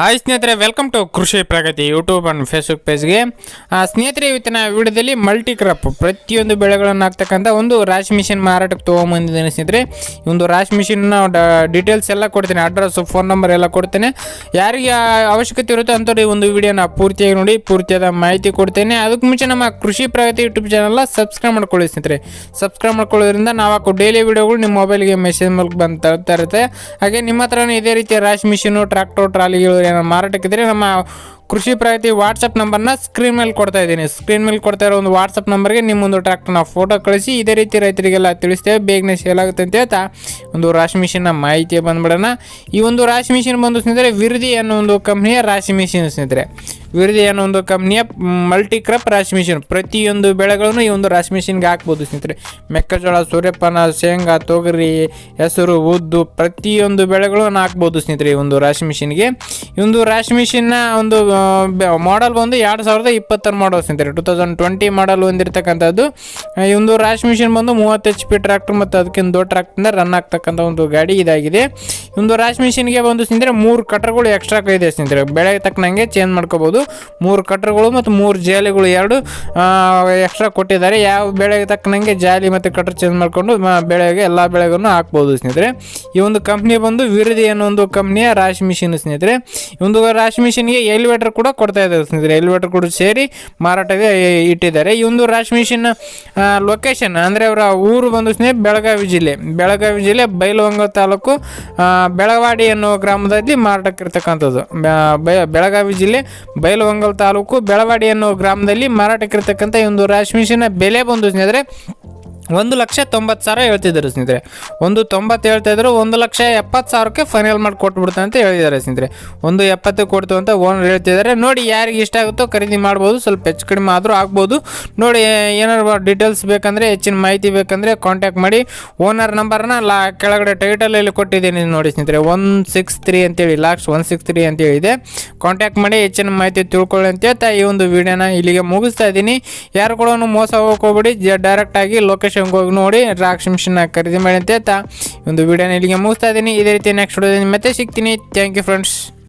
Hi ಸ್ನೇಹಿತರೆ welcome to Krishi Pragati YouTube and Facebook ಪೇಜ್ಗೆ ಸ್ನೇಹಿತರೆ, ಇವತ್ತಿನ ವಿಡಿಯೋದಲ್ಲಿ ಮಲ್ಟಿ ಕ್ರಾಪ್ ಪ್ರತಿಯೊಂದು ಬೆಳೆಗಳನ್ನು ಹಾಕ್ತಕ್ಕಂಥ ಒಂದು ರಾಶ್ ಮಿಷಿನ್ ಮಾರಾಟಕ್ಕೆ ತೊಗೊಂಬಂದಿದ್ದೇನೆ ಸ್ನೇಹಿತರೆ. ಒಂದು ರಾಶ್ ಮಿಷಿನ್ನ ಡೀಟೇಲ್ಸ್ ಎಲ್ಲ ಕೊಡ್ತೇನೆ ಅಡ್ರೆಸ್ಸು ಫೋನ್ ನಂಬರ್ ಎಲ್ಲ ಕೊಡ್ತೇನೆ. ಯಾರಿಗೆ ಅವಶ್ಯಕತೆ ಇರುತ್ತೋ ಅಂಥವ್ರು ಈ ಒಂದು ವಿಡಿಯೋನ ಪೂರ್ತಿಯಾಗಿ ನೋಡಿ, ಪೂರ್ತಿಯಾದ ಮಾಹಿತಿ ಕೊಡ್ತೇನೆ. ಅದಕ್ಕೆ ಮುಂಚೆ ನಮ್ಮ ಕೃಷಿ ಪ್ರಗತಿ ಯೂಟ್ಯೂಬ್ ಚಾನಲ್ನ ಸಬ್ಸ್ಕ್ರೈಬ್ ಮಾಡ್ಕೊಳ್ಳಿ ಸ್ನೇಹಿತರೆ. ಸಬ್ಸ್ಕ್ರೈಬ್ ಮಾಡ್ಕೊಳ್ಳೋದ್ರಿಂದ ನಾವು ಹಾಕೋ ಡೈಲಿ ವಿಡಿಯೋಗಳು ನಿಮ್ಮ ಮೊಬೈಲ್ಗೆ ಮೆಸೇಜ್ ಮೂಲಕ ಬಂದು ತರ್ತಾ ಇರುತ್ತೆ. ಹಾಗೆ ನಿಮ್ಮ ಹತ್ರನೂ ಇದೇ ರೀತಿಯ ರಾಶ್ ಮಿಷಿನು ಟ್ರ್ಯಾಕ್ಟರ್ ಟ್ರಾಲಿಗಳು நம்ம மரட்டுக்கு நம்ம ಕೃಷಿ ಪ್ರಗತಿ ವಾಟ್ಸಪ್ ನಂಬರ್ನ ಸ್ಕ್ರೀನ್ ಮೇಲೆ ಕೊಡ್ತಾ ಇದ್ದೀನಿ. ಸ್ಕ್ರೀನ್ ಮೇಲೆ ಕೊಡ್ತಾ ಇರೋ ಒಂದು ವಾಟ್ಸಪ್ ನಂಬರ್ಗೆ ನಿಮ್ಮೊಂದು ಟ್ರ್ಯಾಕ್ಟರ್ನ ಫೋಟೋ ಕಳಿಸಿ, ಇದೇ ರೀತಿ ರೈತರಿಗೆಲ್ಲ ತಿಳಿಸ್ತೇವೆ. ಬೇಗನೆ ಸೇಲ್ ಆಗುತ್ತೆ ಅಂತ ಹೇಳ್ತಾ ಒಂದು ರಾಶಿ ಮಿಷಿನ್ನ ಮಾಹಿತಿ ಬಂದ್ಬಿಡೋಣ. ಈ ಒಂದು ರಾಶಿ ಮಿಷಿನ್ ಬಂದು ಸ್ನೇಹಿತರೆ ವಿರುದಿ ಅನ್ನೋ ಒಂದು ಕಂಪ್ನಿಯ ರಾಶಿ ಮಿಷಿನ್ ಸ್ನೇಹಿತರೆ. ವಿರುದಿ ಅನ್ನೋ ಒಂದು ಕಂಪ್ನಿಯ ಮಲ್ಟಿ ಕ್ರಾಪ್ ರಾಶಿ ಮಿಷಿನ್ ಪ್ರತಿಯೊಂದು ಬೆಳೆಗಳನ್ನು ಈ ಒಂದು ರಾಶಿ ಮಿಷಿನ್ಗೆ ಹಾಕ್ಬೋದು ಸ್ನೇಹಿತರೆ. ಮೆಕ್ಕೆಜೋಳ, ಸೂರ್ಯಪಾನ, ಶೇಂಗಾ, ತೊಗರಿ, ಹೆಸರು, ಉದ್ದು, ಪ್ರತಿಯೊಂದು ಬೆಳೆಗಳನ್ನು ಹಾಕ್ಬೋದು ಸ್ನೇಹಿತರೆ ಈ ಒಂದು ರಾಶಿ ಮಿಷಿನ್ಗೆ ಈ ಒಂದು ರಾಶಿ ಮಿಷಿನ್ನ ಒಂದು ಮಾಡೆಲ್ ಬಂದು ಎರಡು ಸಾವಿರದ ಇಪ್ಪತ್ತರ ಮಾಡಲ್ಸ್ ಅಂತಾರೆ ಟೂ ತೌಸಂಡ್ ಟ್ವೆಂಟಿ ಮಾಡಲ್ ಹೊಂದಿರತಕ್ಕಂಥದ್ದು ಇಂದು ಒಂದು ಮಿಷಿನ್ ಬಂದು ಮೂವತ್ತು ಎಚ್ ಪಿ ಟ್ರ್ಯಾಕ್ಟರ್ ಮತ್ತು ಅದಕ್ಕಿಂತ ದೊಡ್ಡ ಟ್ರ್ಯಾಕ್ಟರ್ನ ರನ್ ಆಗ್ತಕ್ಕಂಥ ಒಂದು ಗಾಡಿ ಇದಾಗಿದೆ. ಇಂದು ಒಂದು ರಾಶಿ ಮಿಷಿನ್ಗೆ ಬಂದು ಸ್ನೇಹಿತರೆ ಮೂರು ಕಟ್ರ್ಗಳು ಎಕ್ಸ್ಟ್ರಾ ಇದೆ ಸ್ನೇಹಿತರೆ ಬೆಳೆಗೆ ತಕ್ಕನಂಗೆ ಚೇಂಜ್ ಮಾಡ್ಕೋಬೋದು. ಮೂರು ಕಟ್ರ್ಗಳು ಮತ್ತು ಮೂರು ಜಾಲಿಗಳು ಎರಡು ಎಕ್ಸ್ಟ್ರಾ ಕೊಟ್ಟಿದ್ದಾರೆ. ಯಾವ ಬೆಳೆಗೆ ತಕ್ಕನಂಗೆ ಜಾಲಿ ಮತ್ತು ಕಟ್ರ್ ಚೇಂಜ್ ಮಾಡಿಕೊಂಡು ಬೆಳೆಗೆ ಎಲ್ಲ ಬೆಳೆಗಳನ್ನು ಹಾಕ್ಬೋದು ಸ್ನೇಹಿತರೆ ಈ ಒಂದು ಕಂಪ್ನಿ ಬಂದು ವಿರದಿ ಅನ್ನೋ ಒಂದು ಕಂಪ್ನಿಯ ರಾಶಿ ಮಿಷಿನ್ ಸ್ನೇಹಿತರೆ. ಒಂದು ರಾಶಿ ಮಿಷಿನ್ಗೆ ಎಲಿವೇಟರ್ ಕೂಡ ಕೊಡ್ತಾ ಇದ್ದಾರೆ ಸ್ನೇಹಿತರೆ. ಎಲಿವೇಟರ್ ಕೂಡ ಸೇರಿ ಮಾರಾಟಕ್ಕೆ ಇಟ್ಟಿದ್ದಾರೆ. ಈ ಒಂದು ರಾಶಿ ಮಿಷಿನ್ ಲೊಕೇಶನ್ ಅಂದರೆ ಅವರ ಊರು ಬಂದು ಸ್ನೇಹಿತ ಬೆಳಗಾವಿ ಜಿಲ್ಲೆ. ಬೆಳಗಾವಿ ಜಿಲ್ಲೆ ಬೈಲವಂಗ ತಾಲೂಕು ಬೆಳವಾಡಿ ಅನ್ನೋ ಗ್ರಾಮದಲ್ಲಿ ಮಾರಾಟಕ್ಕಿರ್ತಕ್ಕಂಥದ್ದು. ಬೆಳಗಾವಿ ಜಿಲ್ಲೆ ಬೈಲವಂಗಲ್ ತಾಲೂಕು, ಬೆಳವಾಡಿ ಅನ್ನೋ ಗ್ರಾಮದಲ್ಲಿ ಮಾರಾಟಕ್ಕಿರ್ತಕ್ಕಂಥ ಈ ಒಂದು ರಾಶಿ ಮಿಷಿನ ಬೆಲೆ ಬಂದು ಸ್ನೇಹಿತರೆ ಒಂದು ಲಕ್ಷ ತೊಂಬತ್ತು ಸಾವಿರ ಹೇಳ್ತಿದ್ದಾರೆ ಸ್ನೇಹಿತರೆ. ಒಂದು ತೊಂಬತ್ತು ಹೇಳ್ತಾ ಇದ್ರು, ಒಂದು ಲಕ್ಷ ಎಪ್ಪತ್ತು ಸಾವಿರಕ್ಕೆ ಫೈನಲ್ ಮಾಡಿ ಕೊಟ್ಬಿಡ್ತಾನೆ ಅಂತ ಹೇಳಿದ್ದಾರೆ ಸ್ನೇಹಿತರೆ. ಒಂದು ಎಪ್ಪತ್ತು ಕೊಡ್ತು ಅಂತ ಓನರ್ ಹೇಳ್ತಿದ್ದಾರೆ. ನೋಡಿ ಯಾರಿಗೆ ಇಷ್ಟ ಆಗುತ್ತೋ ಖರೀದಿ ಮಾಡ್ಬೋದು, ಸ್ವಲ್ಪ ಹೆಚ್ಚು ಕಡಿಮೆ ಆದರೂ ಆಗ್ಬೋದು. ನೋಡಿ ಏನಾರು ಡೀಟೇಲ್ಸ್ ಬೇಕಂದರೆ, ಹೆಚ್ಚಿನ ಮಾಹಿತಿ ಬೇಕಂದರೆ ಕಾಂಟ್ಯಾಕ್ಟ್ ಮಾಡಿ. ಓನರ್ ನಂಬರ್ನ ಲಾ, ಕೆಳಗಡೆ ಟೈಟಲಲ್ಲಿ ಕೊಟ್ಟಿದ್ದೀನಿ ನೋಡಿ ಸ್ನೇಹಿತರೆ. ಒನ್ ಸಿಕ್ಸ್ ತ್ರೀ ಅಂತೇಳಿ ಲಾಸ್ಟ್ ಒನ್ ಸಿಕ್ಸ್ ತ್ರೀ ಅಂತೇಳಿದೆ ಕಾಂಟ್ಯಾಕ್ಟ್ ಮಾಡಿ, ಹೆಚ್ಚಿನ ಮಾಹಿತಿ ತಿಳ್ಕೊಳ್ಳಿ ಅಂತ ಹೇಳ್ತಾ ಈ ಒಂದು ವಿಡಿಯೋನ ಇಲ್ಲಿಗೆ ಮುಗಿಸ್ತಾ ಇದ್ದೀನಿ. ಯಾರು ಕೂಡ ಮೋಸ ಹೋಗ್ಕೋಬೇಡಿ. ಡೈರೆಕ್ಟಾಗಿ ಡೈರೆಕ್ಟಾಗಿ ಹೋಗಿ ನೋಡಿ ರಾಕ್ಷ ಮಿಷನ್ನ ಖರೀದಿ ಮಾಡಿ ಅಂತ ಹೇಳ್ತಾ ಒಂದು ವಿಡಿಯೋನ ಇಲ್ಲಿಗೆ ಮುಗಿಸ್ತಾ ಇದ್ದೀನಿ. ಇದೇ ರೀತಿ ನೆಕ್ಸ್ಟ್ ವಿಡಿಯೋದಲ್ಲಿ ಮತ್ತೆ ಸಿಗ್ತೀನಿ. Thank you friends